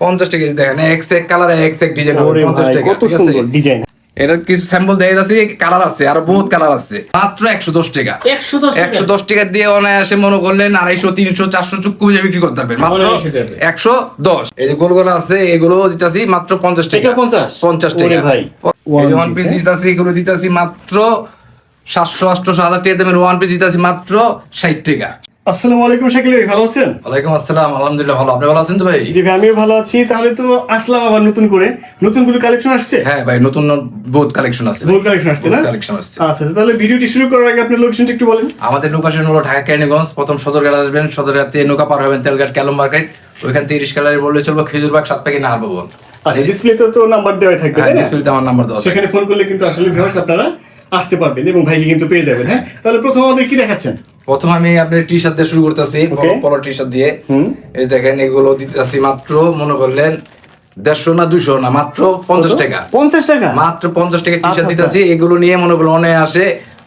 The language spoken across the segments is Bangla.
পঞ্চাশ টাকা দেখেন এক্স এক কালার এক্স এক ডিজাইন ওরে পঞ্চাশ টাকা ঠিক আছে? এটার কিছু স্যাম্পল দেখা যাচ্ছে কালার আছে আর বহুত কালার আছে। মাত্র একশো দশ টাকা। একশো দশ টাকা? দিয়ে অনায়াসে মনে করলেন আড়াইশো তিনশো চারশো চুক্কু বুঝে বিক্রি করতে পারবেন। মাত্র একশো দশ। এই যে গোলগোলা আছে এগুলো দিতেছি মাত্র পঞ্চাশ টাকা। এটা 50? পঞ্চাশ টাকা। ওয়ান পিস piece, দিতেছি এগুলো দিতেছি মাত্র সাতশো আটশো হাজার টাকা দেবেন ওয়ান পিস দিতেছি মাত্র ষাট টাকা। আসসালামু আলাইকুম শাকিল ভাই ভালো আছেন? ওয়ালাইকুম আসসালাম আলহামদুলিল্লাহ ভালো। আপনি ভালো আছেন তো ভাই? জি ভাই আমিও ভালো আছি। তাহলে তো আসলাম আবার নতুন করে। নতুন করে কালেকশন আসছে? হ্যাঁ ভাই নতুন বহুত কালেকশন আছে বহুত কালেকশন আসছে না? কালেকশন আসছে। আচ্ছা আচ্ছা, তাহলে ভিডিওটি শুরু করার আগে আপনার লোকেশনটা একটু বলেন। আমাদের লোকেশন হলো ঢাকা কেরানীগঞ্জ। প্রথম সদরঘাট আসবেন। সদরঘাট থেকে নৌকা পার হবেন তেলঘাট ক্যালম মার্কেট। ওইখান থেকে রিক্সা গাড়ি বললে চলবো খেজুরবাগ সাত প্যাকেট নাহার ভবন। আচ্ছা ডিসপ্লেতে তো নাম্বার দেওয়া থাকবে হ্যাঁ না? ডিসপ্লেতে আমার নাম্বার দেওয়া সেখানে ফোন করলে কিন্তু আসলে ভিউয়ার্স আপনারা আসতে পারবেন এবং ভাইকে কিন্তু পেয়ে যাবেন হ্যাঁ? তাহলে প্রথম আমাদের কি দেখাচ্ছেন? প্রথম আমি আপনার টি শার্ট দিয়ে শুরু করতেছি বড় পলো টি শার্ট দিয়ে। এই দেখেন এগুলো দিতেছি মাত্র মনে করলেন দেড়শো না দুশো না মাত্র পঞ্চাশ টাকা। পঞ্চাশ টাকা? মাত্র পঞ্চাশ টাকা টি আচ্ছা, শার্ট আচ্ছা। দিতেছি এগুলো নিয়ে মনে করলেন অনেক আসে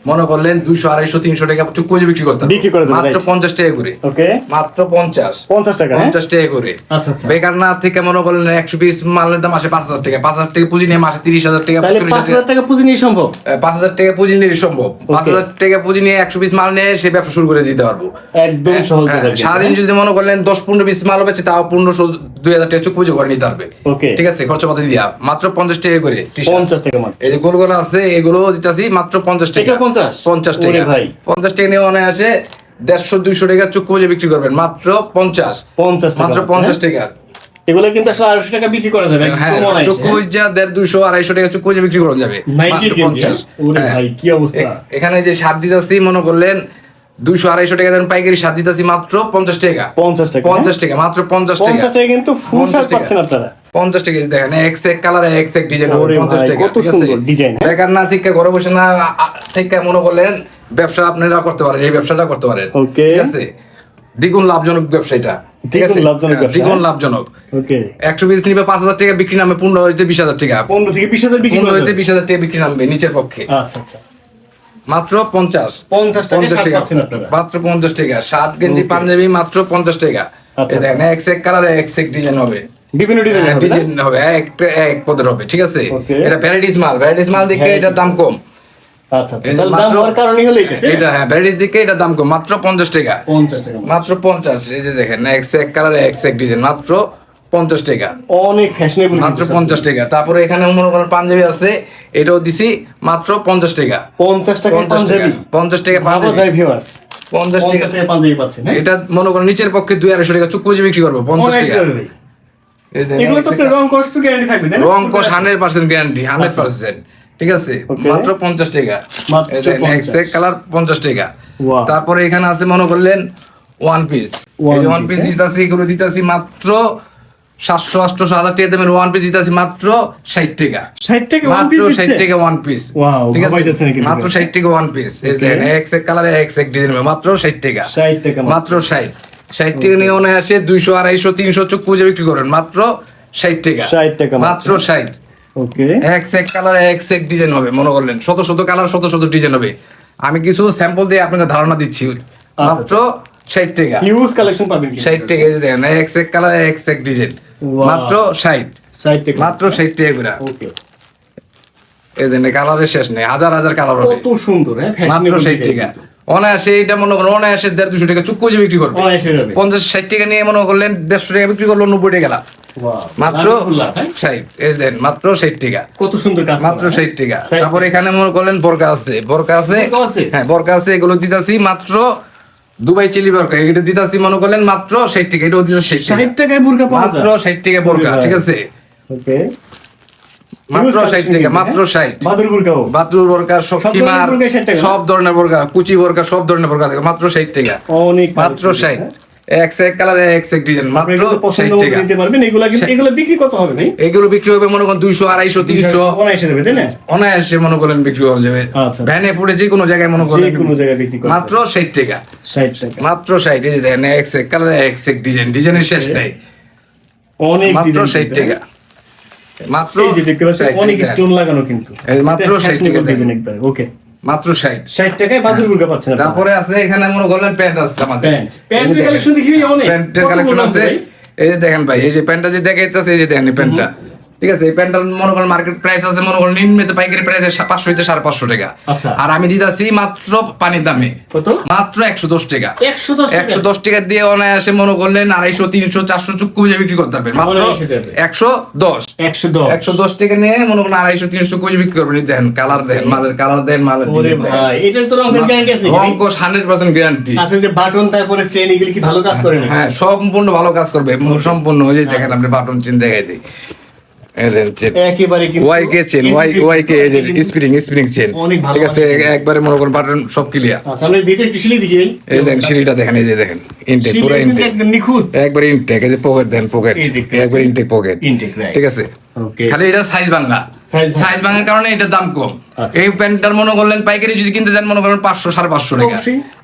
মনে করলেন দুইশো আড়াইশো তিনশো টাকা চুপ করে বিক্রি করতে বিক্রি করে মাত্র পঞ্চাশ টাকা করে। ওকে। মাত্র পঞ্চাশ। পঞ্চাশ টাকা হ্যাঁ? পঞ্চাশ টাকা করে। আচ্ছা আচ্ছা। বেকার না থেকে মনে করলেন একশো পিস মালের দাম আসে পাঁচ হাজার টাকা। পাঁচ হাজার টাকা পুঁজি নিয়ে মাসে তিরিশ হাজার টাকা পাঁচ হাজার টাকা পুঁজি নিয়ে সম্ভব? পাঁচ হাজার টাকা পুঁজি নিয়ে সম্ভব। পাঁচ হাজার টাকা পুঁজি নিয়ে একশো পিস মাল নিয়ে সে ব্যবসা শুরু করে দিতে পারব। একদম সহজ হ্যাঁ, ব্যাপার কিন্তু, সারাদিন যদি মনে করলেন দশ পনেরো পিস মাল বেচে তাও পনেরো দুই হাজার টাকা চুক পুজো করে নিতে পারবে. ঠিক আছে খরচা পাতি দিয়া। মাত্র পঞ্চাশ টাকা করে পঞ্চাশ টাকা এই যে গোলগোলা আছে এগুলো দিতেছি মাত্র পঞ্চাশ টাকা। 50? পঞ্চাশ টাকা। পঞ্চাশ টাকা নিয়ে আছে দেড়শো দুইশো টাকা চক্ষু বিক্রি করবেন মাত্র পঞ্চাশ পঞ্চাশ মাত্র মাত্র, পঞ্চাশ হ্যাঁ? টাকা এগুলো কিন্তু আসলে আড়াইশো টাকা বিক্রি করা যাবে হ্যাঁ চক্ষু হ্যাঁ? যা দেড় দুইশো আড়াইশো টাকা চক্ষু বিক্রি করা যাবে মাত্র পঞ্চাশ হ্যাঁ? হ্যাঁ। কি অবস্থা? এখানে যে সার দিতে মনে করলেন দুইশো আড়াইশো টাকা দেন পাইকারি সার দিতেছি মাত্র পঞ্চাশ টাকা। পঞ্চাশ টাকা পঞ্চাশ টাকা মাত্র পঞ্চাশ টাকা। টাকা কিন্তু ফুল 50 পাচ্ছেন আপনারা। পঞ্চাশ টাকা দেখেন এক্স এক কালার এক্স এক ডিজাইন পঞ্চাশ টাকা ঠিক আছে? হ্যাঁ? বেকার না থেকে ঘরে বসে না থেকে মনে করলেন ব্যবসা আপনারা করতে পারেন এই ব্যবসাটা করতে পারেন. ঠিক আছে? দ্বিগুণ লাভজনক ব্যবসা এটা ঠিক আছে? দ্বিগুণ লাভজনক হ্যাঁ, দ্বিগুণ হ্যাঁ? লাভজনক। ওকে একশো পিস নিবে পাঁচ হাজার টাকা বিক্রি নামে পনেরো হইতে বিশ হাজার টাকা। পনেরো থেকে বিশ হাজার বিক্রি পনেরো হইতে বিশ হাজার টাকা বিক্রি নামবে নিচের পক্ষে। আচ্ছা আচ্ছা। মাত্র পঞ্চাশ। পঞ্চাশ টাকা। মাত্র পঞ্চাশ টাকা। শার্ট গেঞ্জি পাঞ্জাবি মাত্র পঞ্চাশ টাকা। আচ্ছা, দেখেন এক্স এক কালার এক ডিজাইন হবে। বিভিন্ন ডিজাইন হবে ডিজাইন হবে। এক এক পদের হবে ঠিক আছে? এটা ভ্যারাইটিস মাল। ভ্যারাইটিস মাল দিকে এটার দাম কম। আচ্ছা আচ্ছা। মাত্র- এটা। হ্যাঁ দাম কম। মাত্র পঞ্চাশ টাকা। মাত্র পঞ্চাশ। এই যে দেখেন এক্স এক কালার এক্স এক ডিজাইন মাত্র পঞ্চাশ টাকা। অনেক ফ্যাশনেবল মাত্র পঞ্চাশ টাকা। তারপরে এখানে মনে করেন পাঞ্জাবি আছে এটাও দিছি মাত্র পঞ্চাশ টাকা। পঞ্চাশ টাকা পঞ্চাশ টাকা। পাঞ্জাবি? পঞ্চাশ টাকা পাঞ্জাবি। যায় পঞ্চাশ টাকা। পাঞ্জাবি পাচ্ছেন হ্যাঁ? এটা মনে করেন নিচের পক্ষে দুই আড়াইশো টাকা বিক্রি করব পঞ্চাশ টাকা। এগুলো তো রং কষ্ট গ্যারান্টি থাকবে রং কস hundred percent guarantee hundred percent ঠিক আছে? মাত্র পঞ্চাশ টাকা। মাত্র এই দেখেন, 50 এক্স এক কালার পঞ্চাশ টাকা। তারপরে এখানে আছে মনে করলেন ওয়ান পিস ওয়ান পিস? দিতেছি এগুলো দিতেছি মাত্র সাতশো আটশো হাজার টাকা দেবেন ওয়ান পিস দিতেছি মাত্র ষাট টাকা। ষাট টাকা মাত্র ষাট টাকা ওয়ান পিস ঠিক আছে? মাত্র ষাট টাকা ওয়ান পিস দেখেন এক্স এক কালার এক্স এক ডিজাইন মাত্র ষাট টাকা। ষাট টাকা মাত্র। ষাট। ষাট টাকা নিয়ে মনে আসে দুইশো আড়াইশো তিনশো চোখ পুজো বিক্রি করেন। মাত্র ষাট টাকা। 60 টাকা মাত্র। ষাট। ওকে এক্স এক কালার এক্স এক ডিজাইন হবে মনে করলেন। শত শত কালার শত শত ডিজাইন হবে। আমি কিছু স্যাম্পল দিয়ে আপনাকে ধারণা দিচ্ছি। মাত্র ষাট টাকা। হিউজ কালেকশন পাবেন। ষাট টাকা দেখেন এক্স এক কালার এক্স এক ডিজাইন. মাত্র ষাট। মাত্র ষাট টাকা করে। ওকে। এই কালারের শেষ নেই হাজার হাজার কালার হবে। কত সুন্দর হ্যাঁ মাত্র ষাট টাকা। অনায়াসে এটা মনে করেন অনায়াসে দেড় দুশো টাকা বিক্রি করবে। পঞ্চাশ ষাট টাকা নিয়ে মনে করলেন দেড়শো টাকা বিক্রি করল নব্বই টাকা মাত্র হ্যাঁ? ষাট এই দেন মাত্র ষাট টাকা। কত সুন্দর মাত্র ষাট টাকা। তারপর এখানে মনে করলেন বরকা আছে। বরকা আছে। বরকা আছে? হ্যাঁ বরকা আছে এগুলো দিতাছি মাত্র দুবাই চিলি বর্কা এটা দিতাছি মনে করলেন মাত্র ষাট টাকা এটাও দিতাছি ষাট টাকা। ষাট টাকায় বোরকা পাওয়া মাত্র ষাট টাকা বরকা ঠিক আছে। ওকে। মাত্র ষাট টাকা মাত্র হ্যাঁ? ষাট। বাদুর বোরকা সব সব ধরনের কিমার বোরকাই 60 টাকা? সব ধরনের বোরকা কুচি বোরকা সব ধরনের বোরকা থাকে মাত্র ষাট টাকা। মাত্র ষাট। এক কালার এক্স এক ডিজাইন মাত্র পছন্দ মতো নিতে পারবেন এগুলা কিন্তু এগুলো বিক্রি কত হবে ভাই এগুলো বিক্রি হবে মনে করেন দুইশো আড়াইশো তিনশো। অনায়াসে যাবে তাই না? অনায়াসে মনে করেন বিক্রি করা যাবে। আচ্ছা। ভ্যানে পড়ে যে কোনো জায়গায় মনে যে কোনো জায়গায় বিক্রি করা মাত্র ষাট টাকা। ষাট টাকা। মাত্র ষাট এই যে দেখেন এক্স এক কালার এক্স এক ডিজাইন ডিজাইনের শেষ নেই। অনেক মাত্র design ষাট কিন্তু, টাকা। হ্যাঁ? মাত্র এই যে দেখতে পাচ্ছেন অনেক স্টোন লাগানো কিন্তু। মাত্র 60 টাকা design দেখেন। একবারে, ওকে মাত্র ষাট। ষাট টাকায় বাদুর বুরকা পাচ্ছেন তারপরে আছে এখানে মনে করলেন প্যান্ট আছে আমাদের। প্যান্ট প্যান্টের কালেকশন দেখি অনেক। প্যান্টের কালেকশন আছে এই যে দেখেন ভাই এই যে প্যান্টটা যে দেখাইতেছে এই যে দেখেন প্যান্টটা ঠিক আছে এই প্যান্টটার মনে করেন মার্কেট প্রাইস আছে মনে করেন নিম্নত পাইকারি প্রাইস পাঁচশো হইতে সাড়ে পাঁচশো টাকা। আচ্ছা। আর আমি দিতেছি মাত্র পানির দামে। মাত্র একশো দশ টাকা। একশো দশ টাকা? দিয়ে অনায়াসে মনে করলেন আড়াইশো তিনশো চারশো চুক্কু বুঝে বিক্রি করতে পারবেন। মাত্র একশো দশ। একশো দশ। টাকা নিয়ে মনে করেন আড়াইশো তিনশো বিক্রি করবেন। দেখেন কালার দেন মালের কালার দেন মালের দেন। অঙ্কশ হান্ড্রেড পার্সেন্ট গ্যারান্টি আচ্ছা যে বাটন তারপরে চেন এগুলি কি ভালো কাজ করে হ্যাঁ সম্পূর্ণ ভালো কাজ করবে। সম্পূর্ণ ওই যে দেখেন আপনি বাটন চিন দেখাই দিই। একেবারে Y K chain Y Y K এই স্প্রিং স্প্রিং চেন ঠিক আছে একবারে মনে করেন বাটন সব ক্লিয়ার আচ্ছা আমরা ভিতরে একটু সিলি দিই এই দেখেন সিঁড়িটা দেখেন এই যে দেখেন ইনটেক পুরো ইনটেক একদম নিখুঁত। একবার ইনটেক এই যে পকেট দেন পকেট একবার ইনটেক পকেট Intake, right. ঠিক আছে? খালি এটার সাইজ ভাঙার কারণে এটার দাম কম। আচ্ছা, এই প্যান্টটার মনে করলেন পাইকারি যদি কিনতে যান মনে করেন পাঁচশো সাড়ে পাঁচশো টাকা।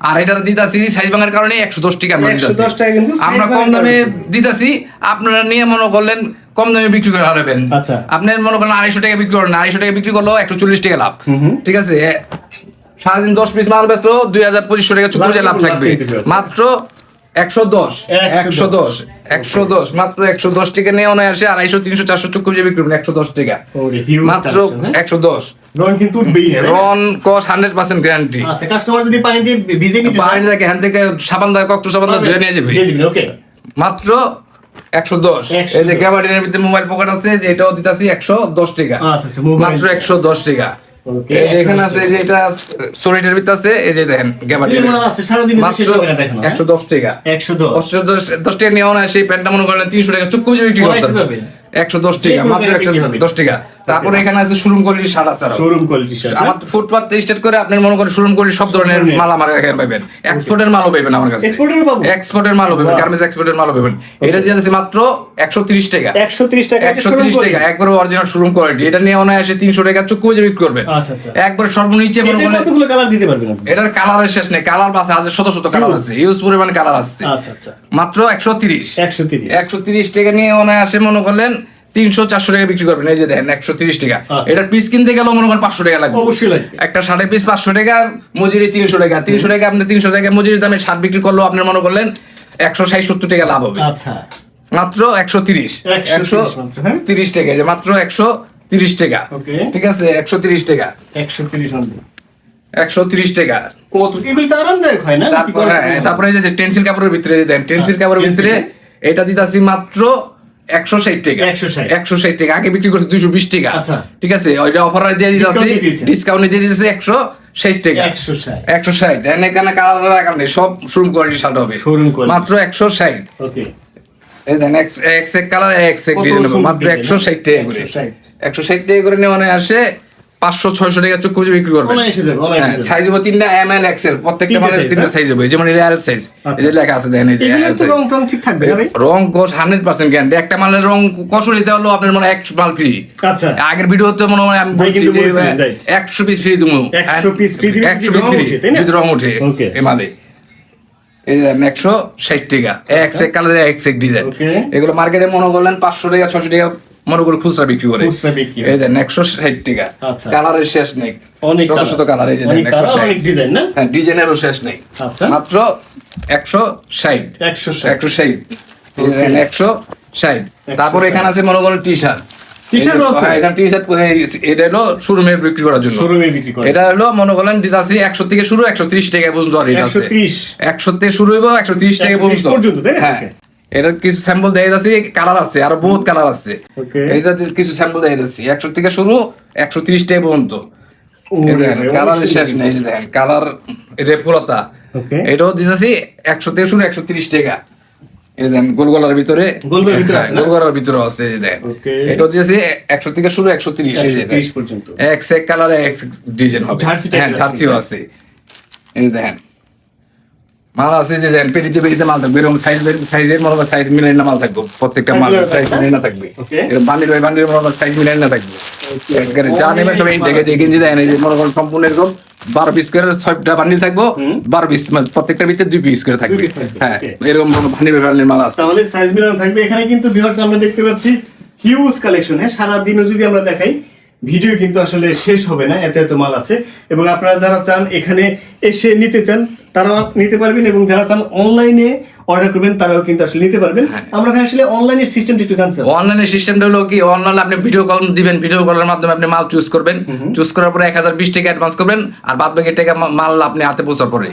আর এটার দিতাছি সাইজ ভাঙার কারণে একশো দশ টাকা আমরা দিতাছি। কিন্তু আমরা কম দামে। দিতাছি আপনারা নিয়ে মনে করলেন কম দামে বিক্রি করে হারাবেন। আচ্ছা। আপনি মনে করেন আড়াইশো টাকা বিক্রি করেন আড়াইশো টাকা বিক্রি করলেও একশো চল্লিশ টাকা লাভ। ঠিক আছে? সারাদিন দশ পিস মাল বেচলো দুই হাজার পঁচিশশো টাকা লাভ থাকবে। মাত্র একশো দশ। একশো দশ। একশো দশ। মাত্র একশো দশ টাকা নিয়ে অনেক আসে আড়াইশো তিনশো চারশো চুক্কু যে বিক্রি একশো দশ টাকা। মাত্র হ্যাঁ? একশো দশ। কিন্তু? রন কস হান্ড্রেড পার্সেন্ট গ্যারান্টি আচ্ছা কাস্টমার যদি পানি দিয়ে ভিজে নিতে পাহাড়ি থেকে হ্যান থেকে সাবান দা কক্ট সাবান দা ধুয়ে নিয়ে যাবে। মাত্র একশো দশ। এই যে গ্যাবার্ডিনের ভিতরে মোবাইল পকেট আছে যে এটাও দিতেছি একশো দশ টাকা। mobile মাত্র একশো দশ টাকা। Okay, এই যে এখানে আছে যে এটা সোরিটের ভিতরে আছে এই যে দেখেন গ্যাবার্ডিনের যেগুলো আছে সারাদিন কিন্তু মাত্র শেষ হবে না দেখানো, হ্যাঁ? একশো দশ টাকা। একশো দশ। টাকা নিয়ে না সেই প্যান্টটা মনে করেন তিনশো টাকা চুক্কু বুঝে বিক্রি করতে একশো দশ টাকা মাত্র একশো দশ টাকা। তারপরে এখানে আছে শোরুম কোয়ালিটি শার্ট আছে। Showroom quality shirt. আমার ফুটপাথ স্টার্ট করে আপনি মনে করেন শোরুম কোয়ালিটি সব ধরনের। মাল আমার এখানে পাবেন। এক্সপোর্টের মালও পাবেন আমার কাছে। Export-এরও পাবো? এক্সপোর্টের মালও পাবেন গার্মেন্টস এক্সপোর্টের মালও পাবেন। এটা দিয়ে আছে মাত্র একশো তিরিশ টাকা। একশো ত্রিশ টাকা একটা একশো showroom তিরিশ টাকা। quality। একবারে অরিজিনাল শোরুম কোয়ালিটি এটা নিয়ে অনেক আসে তিনশো টাকা চুক্কু বুঝে বিক্রি করবেন। আচ্ছা, আচ্ছা। একবারে সর্বনিচে মনে করেন কতগুলো কালার দিতে পারবেন আপনি? এটার কালারের শেষ নেই। কালার আছে হাজার শত শত কালার আছে। ইউজ পরিমাণ কালার আছে আচ্ছা আচ্ছা। মাত্র একশো তিরিশ। একশো তিরিশ। একশো তিরিশ টাকা নিয়ে অনেক আসে মনে করলেন তিনশো চারশো টাকা বিক্রি করবেন। এই যে দেখেন একশো তিরিশ টাকা। আচ্ছা। এটার পিস কিনতে গেলেও মনে করেন পাঁচশো টাকা লাগবে। অবশ্যই একটা শার্টের পিস পাঁচশো টাকা মজুরি তিনশো টাকা। তিনশো টাকা আপনি তিনশো টাকা মজুরি দামে শার্ট বিক্রি করলেও আপনি মনে করলেন একশো ষাট সত্তর টাকা লাভ হবে। আচ্ছা। মাত্র একশো তিরিশ। একশো হ্যাঁ? তিরিশ টাকা যে মাত্র একশো তিরিশ টাকা। ঠিক আছে? একশো তিরিশ টাকা। একশো তিরিশ একশো তিরিশ টাকা। হয় তারপরে হ্যাঁ, যে টেন্সিল কাপড়ের ভিতরে দেন টেন্সিল আচ্ছা, কাপড়ের ভিতরে? এটা দিতাছি মাত্র একশো ষাট টাকা। একশো ষাট। টাকা। আগে বিক্রি করছে দুইশো বিশ টাকা। আচ্ছা। ঠিক আছে ওইটা অফার দিয়ে দিয়েছে। ডিসকাউন্ট দিয়ে দিতেছে একশো ষাট টাকা। একশো ষাট। একশো ষাট। এখানে কালার রাখার নেই সব শোরুম কোয়ালিটি শার্ট হবে। মাত্র একশো ষাট। কালার এক ডিজাইন মাত্র একশো ষাট টাকা করে। একশো ষাট। টাকা করে নেওয়া আসে পাঁচশো ছয়শো টাকা চোখ খুঁজে বিক্রি করবে। সাইজ হবে তিনটা এম এল এক্সেল প্রত্যেকটা তিনটা তিনটা হ্যাঁ? সাইজ হবে। যেমন এল সাইজ যে লেখা আছে দেখেন এই যে। রং টং ঠিক থাকবে রং কোষ হান্ড্রেড পার্সেন্ট গ্যারান্টি একটা মালের রং কষু নিতে হলো আপনার মনে হয় একশো মাল ফ্রি আচ্ছা। আগের ভিডিওতে মনে হয় আমি বলছি যে একশো পিস ফ্রি তুমি 100 piece free দিবে একশো পিস ফ্রি ওঠে, যদি রং Okay. এ মালে। একশো ষাট টাকা। এক্স এক কালারের এক্স এক ডিজাইন এগুলো মার্কেটে মনে করলেন পাঁচশো টাকা ছশো টাকা মনে করে খুচরা বিক্রি করে। হয়। এই দেন একশো ষাট টাকা। আচ্ছা। কালারের শেষ নেই। শত শত কালার। এই যে? হ্যাঁ ডিজাইনেরও শেষ নেই। আচ্ছা। মাত্র একশো ষাট। একশো ষাট। একশো ষাট। তারপরে এখানে আছে মনে করেন টি শার্ট শার্ট এটা হলো শোরুমে বিক্রি করার জন্য। বিক্রি এটা হলো মনে করেন একশো থেকে শুরু একশো ত্রিশ টাকা পর্যন্ত আর এটা আছে। 130 একশো থেকে শুরু হইব একশো ত্রিশ টাকা 130 পর্যন্ত? হ্যাঁ. এটার কিছু স্যাম্পল দেয় যাচ্ছে কালার আছে আর বহুত কালার আছে। এইটা কিছু স্যাম্পল দেয় যাচ্ছে একশো থেকে শুরু একশো ত্রিশ টাকা পর্যন্ত। কালারের শেষ নেই দেখেন কালার Okay. এটাও দিতেছি একশো থেকে শুরু একশো ত্রিশ টাকা। দেখেন গোলগলার ভিতরে গোলগলার ভিতরে আছে ভিতরে আছে দেখেন. এটাও দিতেছি একশো থেকে শুরু একশো ত্রিশ এই যে 130 পর্যন্ত। এক্স এক কালারে এক্স ডিজাইন হবে হ্যাঁ জার্সিও আছে। এই দেখেন মাল আছে যে দেখেন পেটিতে পেটিতে মাল থাকবে এরকম সাইজ সাইজের মনে সাইজ মিলাই না মাল থাকবে প্রত্যেকটা মাল সাইজ মিলাই না থাকবে। এরকম বান্ডিল বাই বান্ডিল মনে সাইজ মিলাই না থাকবে। যা নেবেন সব ইনটেক আছে গেঞ্জি দেয় না এই যে মনে করেন সম্পূর্ণ এরকম বারো পিস করে ছয়টা বান্ডিল থাকব বারো পিস মানে প্রত্যেকটার ভিতরে দুই পিস করে থাকবে। হ্যাঁ. এরকম বান্ডিল বাই বান্ডিল মাল আছে। তাহলে সাইজ মিলানো থাকবে। এখানে কিন্তু ভিউয়ার্স আমরা দেখতে পাচ্ছি হিউজ কালেকশন হ্যাঁ সারা দিনও যদি আমরা দেখাই ভিডিও কিন্তু আসলে শেষ হবে না এত এত মাল আছে। এবং আপনারা যারা চান এখানে এসে নিতে চান তারা নিতে পারবেন এবং যারা চান অনলাইনে অর্ডার করবেন তারাও কিন্তু আসলে নিতে পারবেন। হ্যাঁ। আমরা ভাই আসলে অনলাইনের সিস্টেমটা একটু জানতে চাই। অনলাইনের সিস্টেমটা হলো কি অনলাইনে আপনি ভিডিও কল দিবেন ভিডিও কলের মাধ্যমে আপনি মাল চুজ করবেন। চুজ করার পরে এক হাজার বিশ টাকা অ্যাডভান্স করবেন আর বাদ বাকি টাকা মাল আপনি হাতে পৌঁছার পরে।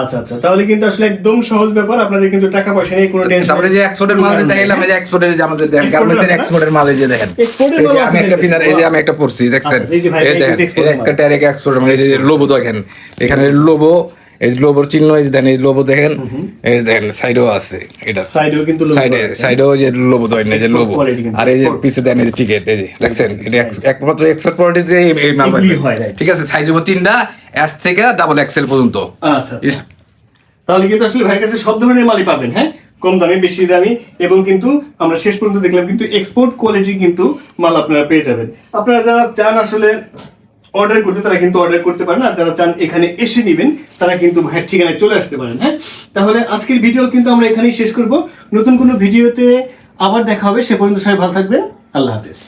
আচ্ছা আচ্ছা। তাহলে কিন্তু আসলে একদম সহজ ব্যাপার আপনাদের কিন্তু টাকা পয়সা কোনো টেনশন তারপরে যে এক্সপোর্টের মাল দেখাইলাম এই যে এক্সপোর্টের যে আমাদের দেখেন Export গার্মেন্টসের এক্সপোর্টের মাল এই যে দেখেন। যে মাল আমি একটা পিনার এই যে আমি একটা পড়ছি দেখছেন? আচ্ছা, এই যে ভাই, একটা। ডাইরেক্ট এক্সপোর্টের মাল এই যে দেখেন এখানে লোবো এই লোবোর চিহ্ন এই দেখেন এই লোবো দেখেন এই দেখেন সাইডেও আছে এটা। সাইডেও কিন্তু সাইডে। সাইডেও যে লোবো যে লোবো আর এই যে পিছে দেন এই যে টিকেট এই যে দেখছেন? এটা একমাত্র এক্সপোর্ট কোয়ালিটিতে এই মাল. ঠিক আছে সাইজ হব তিনটা এস থেকে ডাবল এক্সেল পর্যন্ত। আচ্ছা আচ্ছা। তাহলে কিন্তু আসলে ভাইয়ের কাছে সব ধরনের মালই পাবেন হ্যাঁ? কম দামে বেশি দামি এবং কিন্তু আমরা শেষ পর্যন্ত দেখলাম কিন্তু এক্সপোর্ট কোয়ালিটি কিন্তু মাল আপনারা পেয়ে যাবেন। আপনারা যারা চান আসলে অর্ডার করতে, তারা কিন্তু অর্ডার করতে পারেন আর যারা চান এখানে এসে নেবেন, তারা কিন্তু ভাইয়ের ঠিকানায় চলে আসতে পারেন হ্যাঁ? তাহলে আজকের ভিডিও কিন্তু আমরা এখানেই শেষ করব। নতুন কোনো ভিডিওতে আবার দেখা হবে। সে পর্যন্ত সবাই ভালো থাকবেন। আল্লাহ হাফেজ।